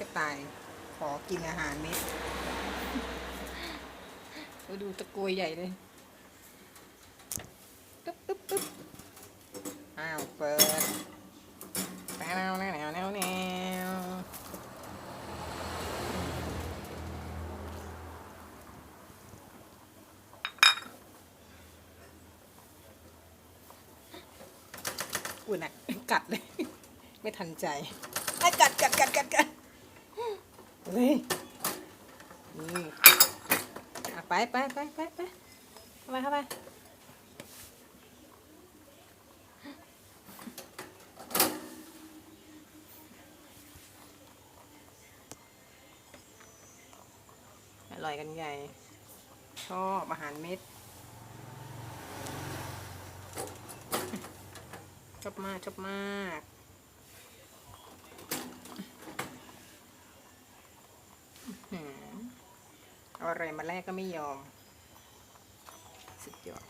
กระต่าย ขอกินอาหารเม็ดดูดูตะกรวยใหญ่เลยปึ๊บปึ๊บปึ๊บอ้าวเปิดแนวแนวแนวแนวแนวอุ่นอะ กัดเลย ไม่ทันใจไอ้กัดกัดกัด นี่ไปไปไปไปไปเข้าไปเข้าไปอร่อยกันใหญ่ ชอบอาหารเม็ดชอบมากชอบมากอื้อหือ เอาอะไรมาแลกก็ไม่ยอม สุดยอด